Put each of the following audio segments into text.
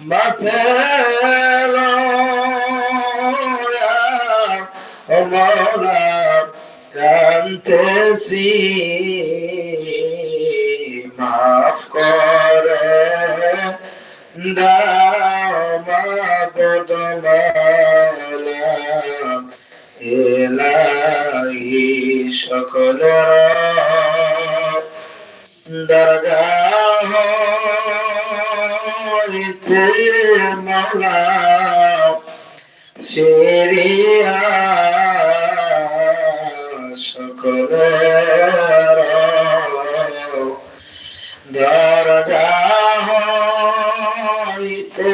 মাথে মলা কান্তেছি মাফ করে এলাহি দরগাহ মাওলা ফিরিয়া সকলের দরজা হইতে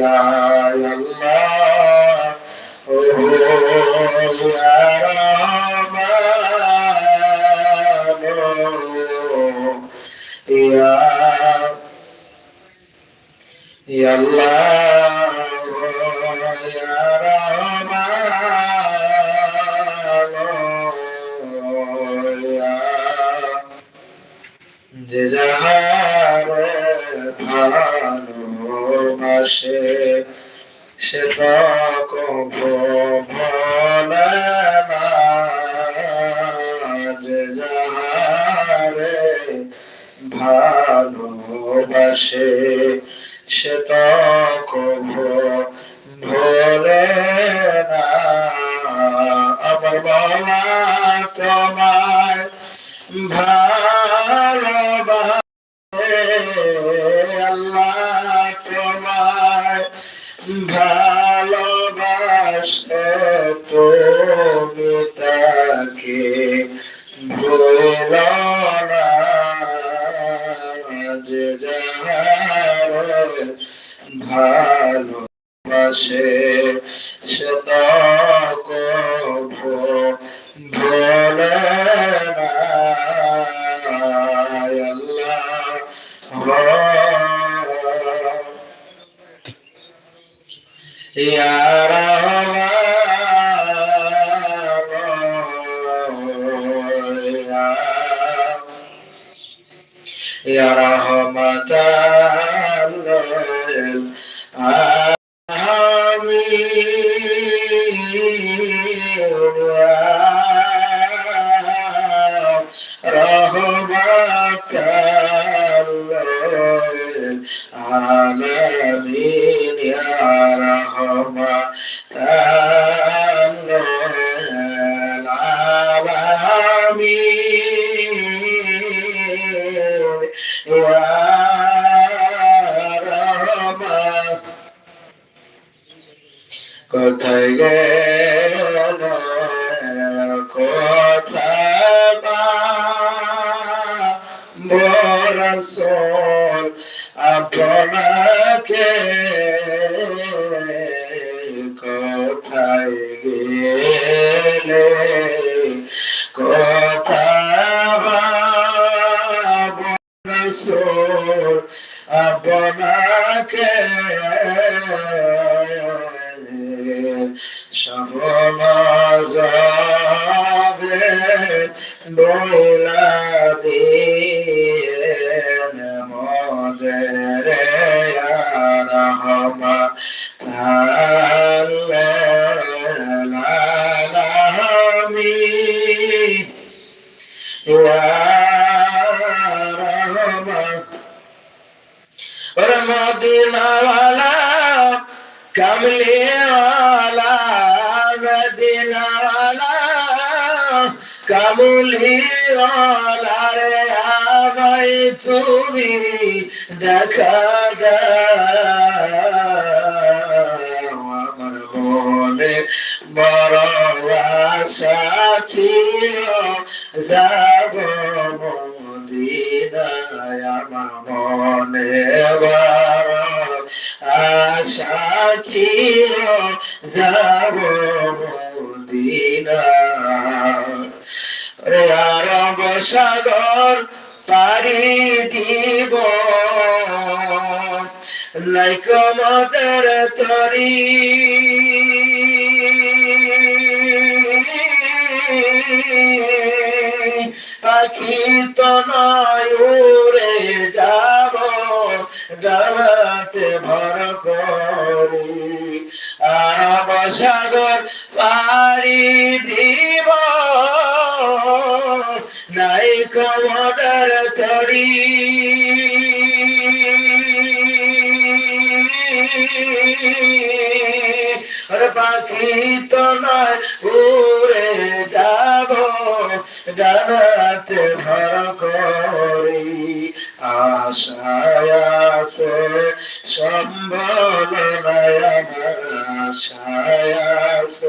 পরিয়া আল্লাহ ও ইয়া ইয়া আল্লাহ ইয়া রহমান ইয়া যে যাহার ভালোবাসে সে না যে যাহারে ভালোবাসে সে ভোলে না। আমার বলা তোমায় ভালোবাসে আল্লাহ ভালোবাসে তুমি তাকে ভুল যে যাহার ভালোবাসে। কোথায় গেল কোথায় আপনাকে কোথায় গেলে বরসল আপনাকে সফলাজাবে বইলা দিয়েন कमले वाला मदीना वाला कमली वाला रे आ আমায় তুমি দেখা দাও আমার মনে বড় আশা ছিল যাব মদিনায় আমার মনে বড় আশা ছিল যাব মদিনায় রে আরব সাগর পারি দিব লাইক মদের তরি পাখি তো নয় উড়ে যাব? ডালাতে ভর করি। আরব সাগর পারি দিব। নাই কমদার তরি। আর পাখি তো নয় উড়ে যাব। ডানাতে ভর করি। আশায় আছে সম্বল আমার আছে।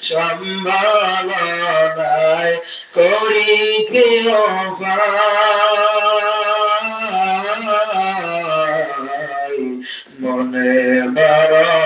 সম্বল করি কেউ মনে বড়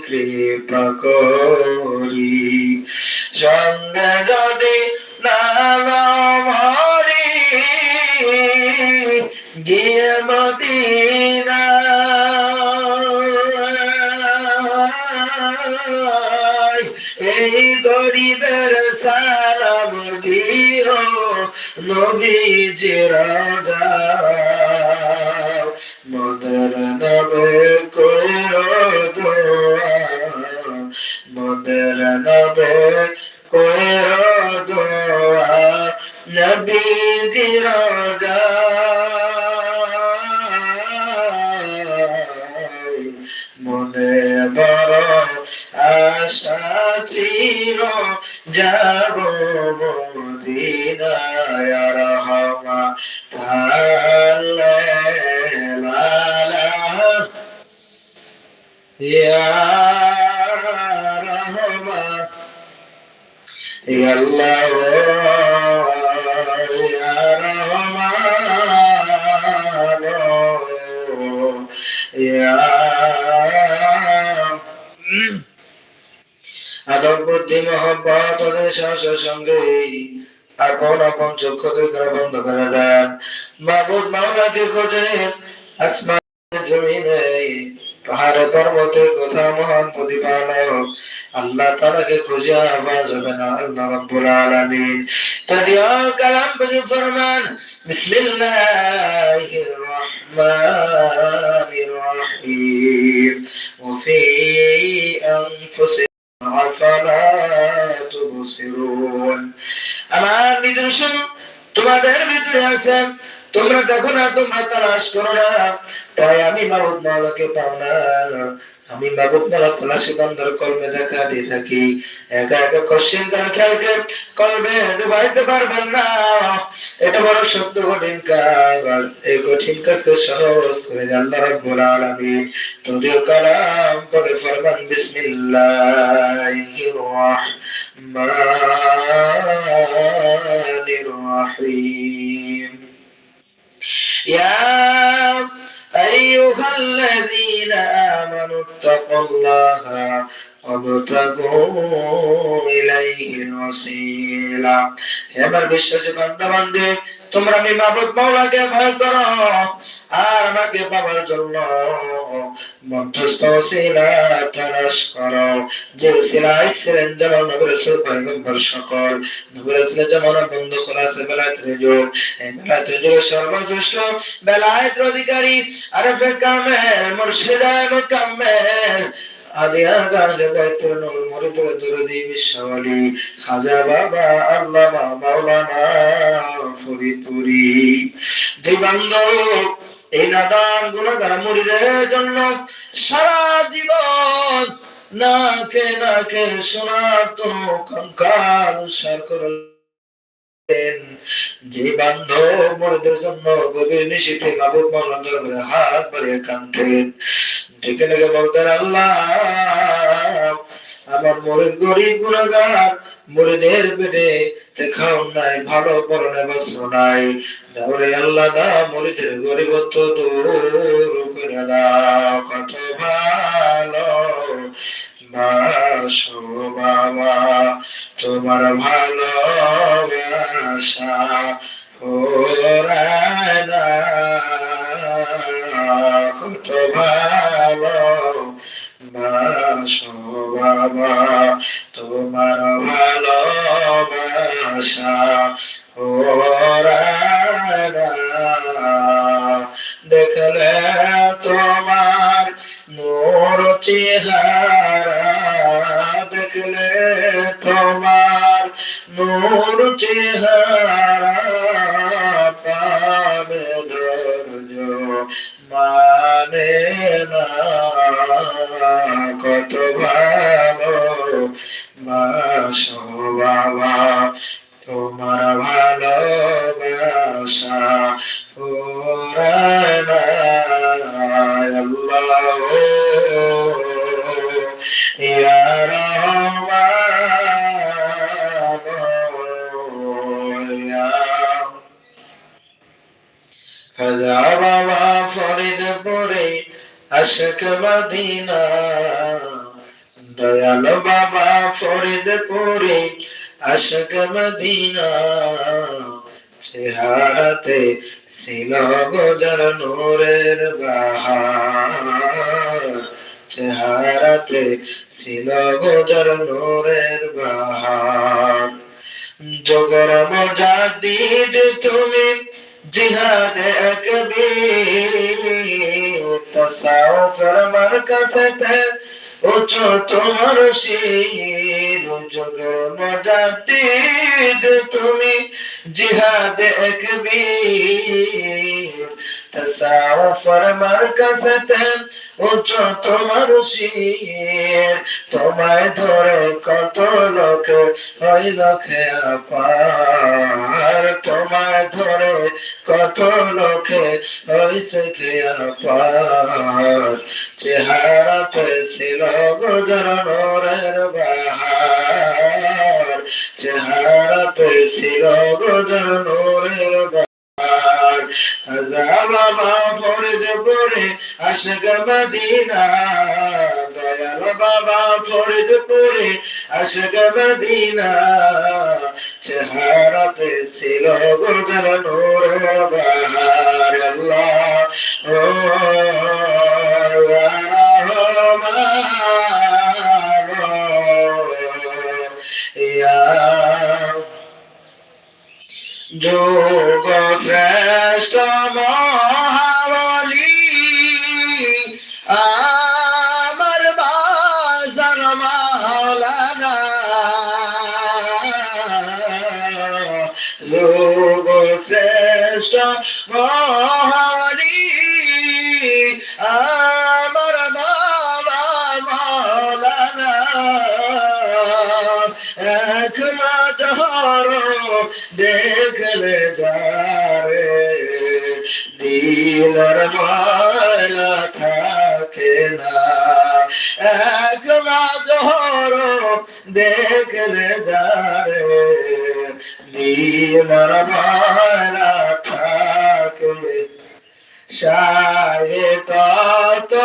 কৃপা করি সঙ্গে যদি না নাও মরি গিয়ে এই গরিবের সালাম দিও নবীজি রাজা মদর নবে কইর দোয়া মদর নবে কইর দোয়া, নবীজি রাজা। মনে বড় আশা ছিল, যাব মদিনায় রহমা তাল্লালা আদম বুদ্ধি মহব্বত শ্বাসের সঙ্গে আপন আপন চক্ষু থেকে বন্ধ করে দেন মাবুদ মাওলাকে খোঁজেন আসমান জমিনে পাহাড়ে পর্বতে কোথাও মহান প্রতিপালক আল্লাহ তাআলাকে খুঁজে আওয়াজ হবে না আল্লাহ রাব্বুল আলামিন তদিয়া কালাম বুঝে ফরমান বিসমিল্লাহির রহমানির রহিম وفي أنفسكم أفلا تبصرون আমার নিদর্শন তোমাদের ভিতরে আছে তোমরা দেখো না তোমরা তালাশ করো না। তাই আমি মাবুদ মাওলাকে পাও না আমি মাবুদ মাওলা তালাশি বান্দার কলমে দেখা দিয়ে থাকি। একা একা কোশ্চেন করা খেয়ালকে কলমে ডুবাইতে পারবেন না। এটা বড় সত্য, কঠিন কাজ। এই কঠিন কাজকে সহজ করে আল্লাহ রাব্বুল আলামিন। তোদের কালাম পড়ে ফরমান বিসমিল্লাহির রহমানির রহিম। يا أيها الذين آمنوا اتقوا الله وابتغوا إليه الوسيلة এবার বিশ্বাসী বান্দা তোমরা আমি মাবুদ ভয় আর আমাকে পাওয়ার জন্য মধ্যস্থ ওসিলা তালাশ করো। যে ছিলেন যেমন পয়গম্বর সকল। যেমন বন্ধু খোলাসে বেলায়েতের যুগ এই যুগের সর্বশ্রেষ্ঠ বেলায়েতের অধিকারী আরফে কামেল মুর্শিদায়ে মুকাম্মেল। আদিয়া গাজে বাইতুল নূর মরিদুল দুরুদি বিশ্বলি খাজা বাবা আল্লামা মাওলানা ফরিদপুরি। দিবাঙ্গ এই নাদান গুণাগার মুরিদের জন্য সারা জীবন নাকে নাকে সনাতন কঙ্কাল সার করলেন যে বান্ধব মরিদের জন্য গভীর নিশীথে মাবুদ মাওলানা দরবারে হাত বাড়িয়ে কাঁদতেন। ডেকে ডেকে বলতেন আল্লাহ, আমার মরিদ গরিব গুণাগার, মুরিদের পেটে দেখাও নাই ভালো পরনে বস্ত্র নাই। দাওরে আল্লাহ না মুরিদের গরিবত্ব দূর করে দাও। কত ভালো বাসো বাবা, তোমার ভালোবাসা ওরায় না। কত ভালো বাসো বাবা, তোমার ভালোবাসা ওরায় না। দেখলে তোমার মোর চেহারা চেহারা পাবে ধৈর্য মানে না কত ভালো বাসো বাবা তোমার ভালোবাসা পুরানা আল্লাহ ইয়া রহমান বাবা ফরিদপুরে আশক মদিনা। দয়াল বাবা ফরিদপুরে আশক মদিনা। চেহারাতে ছিল গোজর নূরের বাহার। চেহারাতে ছিল গোজর নূরের বাহার। জগর মজা দিদ তুমি জিহাদ একবীর তাসাউফের মার্কাসেতে উঁচু তোমার শির যুগের মজা দিদ তুমি। জিহাদ কবীর তাসাউফের মার্কাসেতে উঁচু তোমার শির। তোমায় ধরে কত লোক হয় লক্ষে আপার। তোমায় ধরে কত লোকে হয়েছে খেয়া পার চেহারাতে ছিল গজর নরের বাহার। চেহারাতে ছিল গজর নরের বাহার। খাজা বাবা ফরিদ পরে আশক মদিনা দয়াল বাবা ফরিদ পরে আশক মদিনা চেহারাতে ছিল গুরগার নূর বাহার আল্লাহ ও ইয়া যোগ শ্রেষ্ঠ যারে দিলর মায়া থাকে না। একমাত্র দেখলে যারে দিলর মায়া থাকে। ডাকে শাহিত তো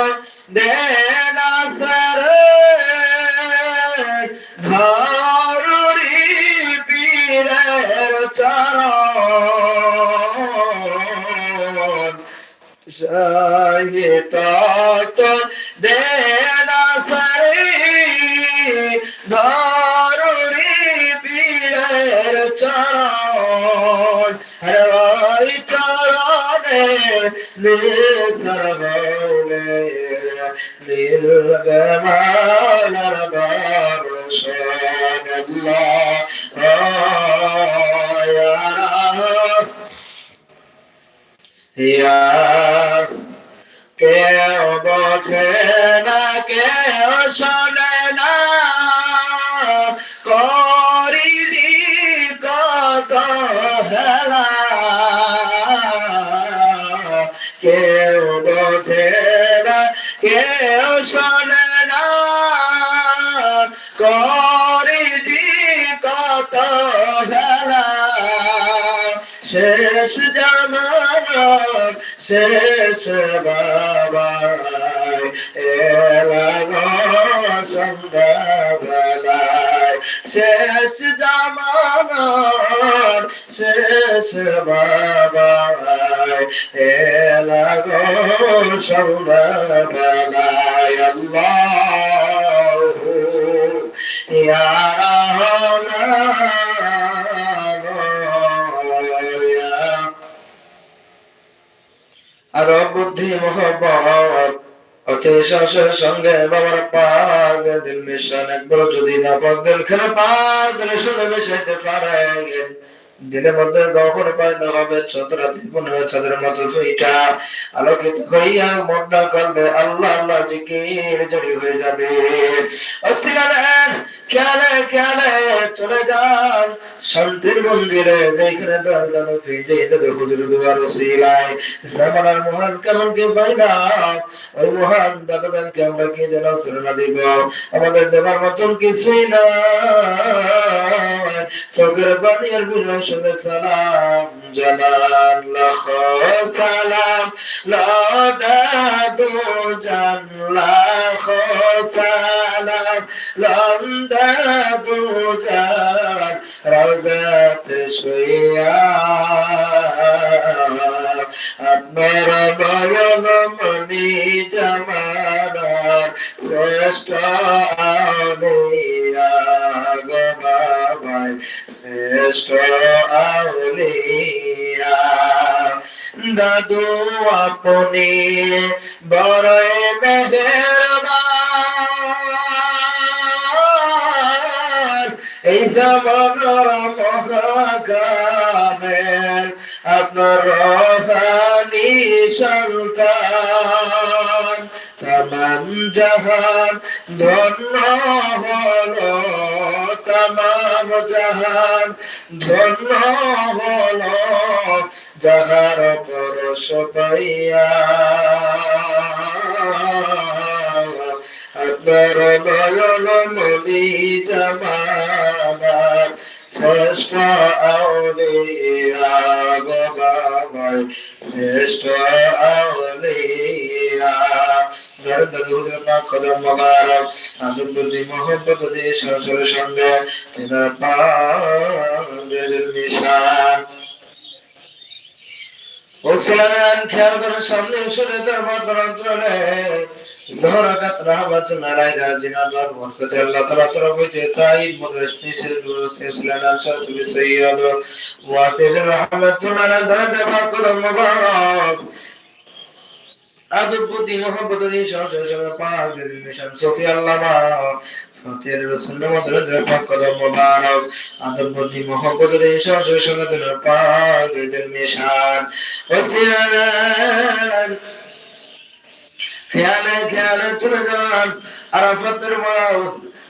দেনা সরে ধরুরি পীরের চরণ হরে ওই চরণে নিসরগলে নীল গমালার দর্শন আল্লাহ ইয়া কেউ বোঝে না, কেউ শোনে না। করিলি কত হেলা। কেউ বোঝে না, কেউ শোনে না। করিলি কত হেলা। শেষ জামানার শেষ এলাগো সন্ধ্যাবেলায়। শেষ জামানার শেষ বাবাই এলাগো সন্ধ্যাবেলায়। আল্লাহ ইয়া আরও বুদ্ধি মোহব্বত অতি শ্বাসের সঙ্গে বাবার পাগ দিল একবার যদি না পদ পারে। দিনের মধ্যে হবে মতো আলোকিত হইয়া করবে আল্লাহ আল্লাহ জিকির জড়ি হয়ে যাবে। চলে যান। শান্তির মন্দিরে যেখানে দরজানো ফিজে হুজুর দুয়ার জামানার মহান কেমন কে পাইনা ওই মহান দাদাকে আমরা কি যেন সুরনা দিব? আমাদের দেবার মতন কিছুই না চোখের বানিয়ার বিনয় শুনে সালাম জানান, লাখ সালাম লাদাদু জান, লাখ সালাম লাদাদু জান, রাজাতে শুইয়া। আপনার বয়ন মনি জামানার শ্রেষ্ঠ আউলিয়া গো শ্রেষ্ঠ দাদু আপনি বড়ই মেহেরবান। আপনার রহানি সন্তান। তাম জাহান ধন্য হলো তাম জাহান, ধন্য হলো যাহার পরশ পাইয়া। আপনার নয়ন মনি জামানার শ্রেষ্ঠ আউলিয়া গো বাবাই শ্রেষ্ঠ আউলিয়া দরদ হুজুর মা কদম মোবারক আদম ওসলান খেয়াল করে, সামনে সরে দরবার অঞ্চলে জহরাকাত রাহমাত নারায় গার্জিনা বরকতে আল্লাহ তাআলা তরফ হইতে তাইদ মদরস নিসের দুরুস্তে ইসলাম ওয়াসিল রহমাতুল্লাহ দরদ বাকুল মুবারক। আদব মোহাম্মদ দিয়ে সরাসরি সঙ্গে পাক মিশন সফি, আল্লামা, ফতের, রসুল মদরদ পাক কদম মুবারক। আদব মোহাম্মদ দিয়ে সরাসরি সঙ্গে পাক মিশন ওসিলান খেয়ালে খেয়ালে চলে যান। আরাফাতের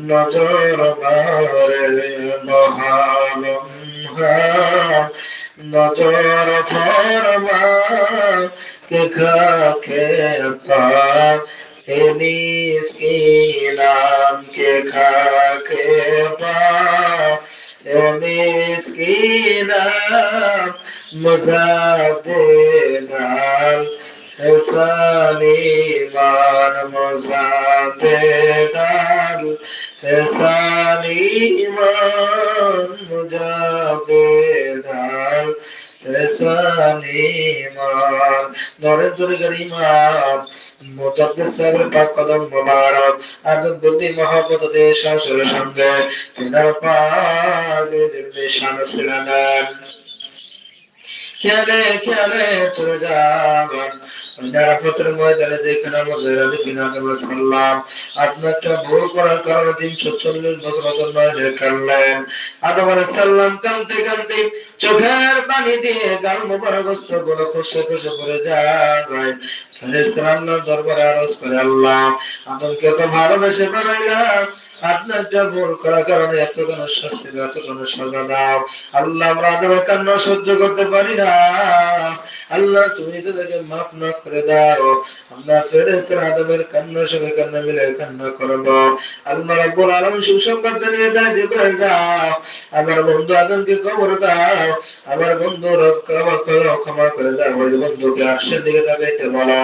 নজর বারে মহালম নজর ফরমা কে খাকে পা হে মিসকিনাম কে খাকে পা হে মিসকিনাম মুজাদিদাল হেসানি মান মুজাদিদাল হেসানি মান মুজাদিদাল হেসানি মান নরেন্দ্র গরিমাম মুজাদ্দিদ সাহেবের পাক কদম মোবারক আদব বুদ্ধি মহব্বত দেশ শাসনের সঙ্গে তিনার পাক নির্দেশান ছিলেন খেয়ালে খেয়ালে চলে যাবেন নিরাপত্তের ময়দানে যেখানে আমাদের ভুল করার কারণে তিনশো চল্লিশ বছর আলাইহিস সাল্লাম কানতে কানতে চোখের পানি দিয়ে গাল মুবারকস্তগুলো খুশে খুশে পড়ে যায়। আল্লাহ। আমরা সহ্য করতে পারি তুমি তাদেরকে মাফ না করে দাও। আমরা আদমের সঙ্গে কান্না মিলে কান্না আল্লাহ সুসংবাদ জানিয়ে দেয় আমার বন্ধু আদমকে কবর দাও। আমার বন্ধু করে, ক্ষমা করে দাও। বন্ধুকে আরশের দিকে তাকাইতে বলো।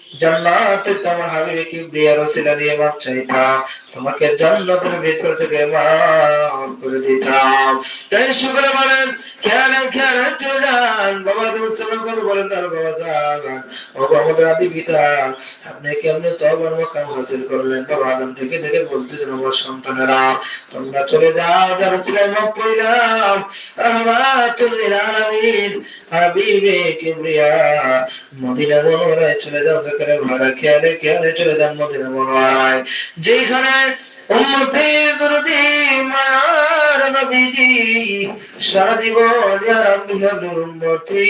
জান্নাতে তোমার হাবিবে কিবরিয়া রাসূলা নিয়ে মাপ চাইতা। তোমাকে জান্নাতের ভিতর থেকে মাফ করে দিতাম। তাই শুকর বলেন খেয়ালে খেয়ালে চলে যান। বাবা সালাম কথা বলেন, তার বাবা ও আমাদের আদি পিতা, আপনি কেমনে মাকাম হাসিল করলেন? বাবা আদম থেকে বলতেছেন, আমার সন্তানেরা, তোমরা চলে যাও যারা ছিলেন মাপ পড়লাম রহমাতুল আলামিন, হাবিবে কিবরিয়া, মদিনা চলে যাও যেখানে ভাড়া খেয়ালে খেয়ালে চলে যান মদিনা মনোহরায় যেখানে সারা জীবন ইয়া রাব্বি হাবলি উম্মতি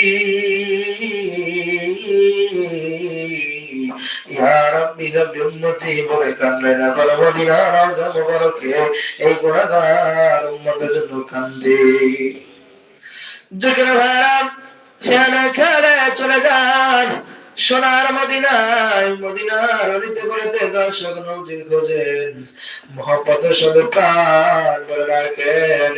এই গুনাহগার উম্মতের জন্য কান্দে। যেখানে ভাইরা, খেয়ালে খেয়ালে চলে যান। সোনার মদিনায় মদিনার অলিতে গলিতে দর্শক নৌজি খোঁজেন মহব্বত সবে প্রাণ রাখেন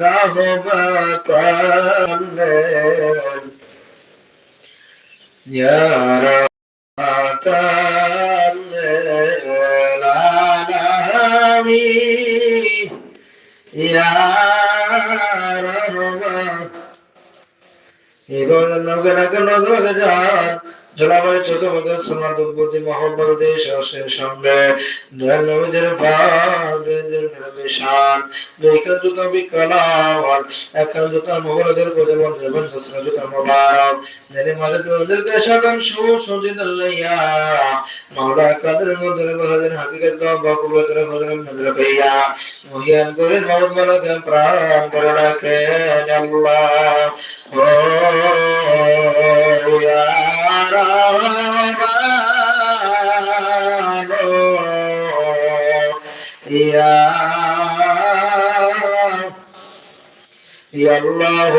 رحمة يا رحمة العالمين يا رحمة এবার নগে নগে নগে নগে যান জলাবারে চোখে মুখে সমাদ বুদ্ধি মহব্বত দেশ অশেষ সঙ্গে দয়াল নবীদের ভাগেদের নির্বিশান দুইখান জুতা বিকলাওয়াল একখান জুতা মোবারকের কোজে বন্ধে বন্ধ সরা জুতা মোবারক নেলে মাঝে ওদেরকে সাধারণ সুসজ্জিত লইয়া মাওলা কাদের মধ্যে বহাদের হাকিকত বকুবতের হজরত মন্দির কইয়া মহিয়ান করে মাওলা মালাকে প্রাণ করে ডাকেন আল্লাহ ও ইয়া রহমান ইয়া ইয়া আল্লাহ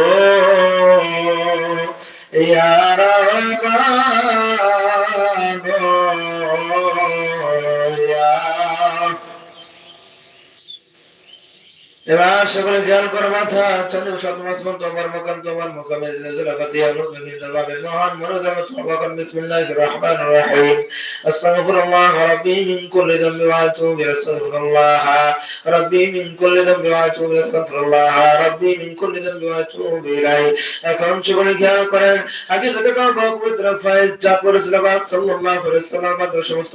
এবার সকলে মাথা তোমার তোমার এখন খেয়াল করেন সমস্ত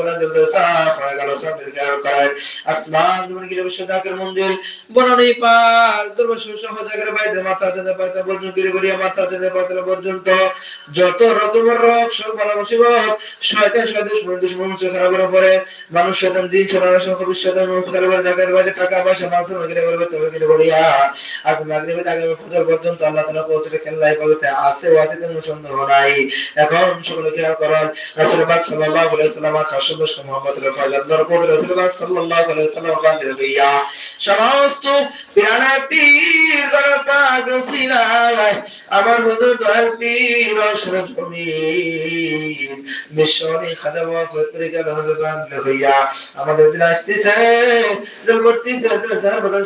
সর্বগুণা দিল সাফ গেল সব খেয়াল করেন আসমান জীবন গিরে বিশ্বদাকের মন্দির বনানি পাক দরবার সহ জায়গার বাইরে মাথা যেতে পাইতে পর্যন্ত গিরে মাথা যেতে পাইতে পর্যন্ত যত রকমের রোগ সব ভালো মুসিবত শয়তান শয়তান দুশ্মন দুশ্মন মুছে খারাপের মানুষ শয়তান দিন শয়তান আসন খবিস শয়তান মুছে খারাপের জায়গার বাইরে টাকা পয়সা মাংস গিরে বলবে তুমি গিরে গড়িয়া আজ মাগরিবে আগে ফজর পর্যন্ত আল্লাহ তাআলা কৌতুকে খেলায় বলতে আছে সন্দেহ নাই এখন সকলে খেয়াল করেন খাসব মুহাম্মদ রাফাজ আল্লাহর পর রাসূল পাক সাল্লাল্লাহু আলাইহি ওয়াসাল্লাম সমস্ত পিরানা পীর আমার হুজুর দয়াল পীর মিশরি আমাদের দিন আসতেছে সার বদন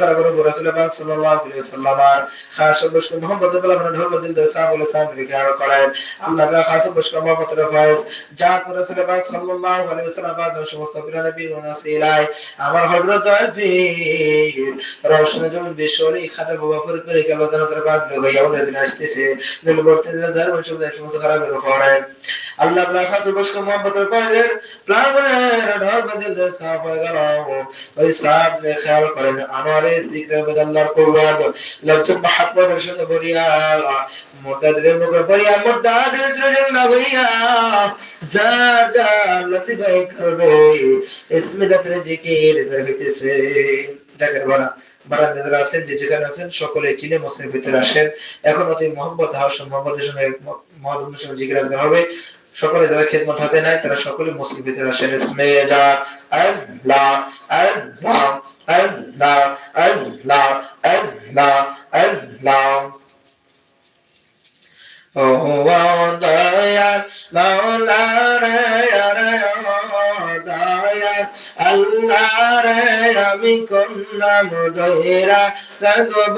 খারাপ করে রাসূল পাক সাল্লাল্লাহু আলাইহি ওয়াসাল্লাম আর খাস মোহাম্মদ বলা মানে ধর্ম দিল দে বলে করেন। তাআলা খাস মোহাম্মদ রাফাজ জাত রাসূল পাক সাল্লাল্লাহু আলাইহি ওয়াসাল্লাম বাদ সমস্ত পীর নবী ওনাসিলাই আমার হযরত আলফির রওশন যেমন বিশ্বরি খাজা বাবা ফরিদ করে গেল করে বাদ লোক ওদের আসতেছে। দিল বর্তে হাজার জার বসে সমস্ত খারাপ করেন আল্লাহ রাফাজের প্রাণের ঢল সাফ হয়ে গেল। ওই সাফ রে খেয়াল করেন বদল্লার কৌরাদ সাথে বলিয়া মুখে বলিয়া বলিয়া যা যা করবে জিকির হইতেছে জাকের বারা বারান্দা যারা আছেন, যে যেখানে আছেন, সকলে চিনে মুসলিম ভিতরে আসেন। এখন অতি মোহাম্মদ হাউস মোহাম্মদের সঙ্গে মহাদুমের সঙ্গে আজগার হবে। সকলে যারা খেদমত হাতে নেয়, তারা সকলে মুসলিম ভিতরে আসেন যা আল্লাহ আল্লাহ আল্লাহ আল্লাহ আল্লাহ আল্লাহ। ও দয়া মাওলা রে রে আল্লাহ রে আমি কন্যা মুদইরা রাগব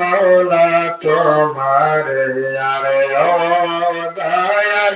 মাওলা তোমার। আরে ও দয়াল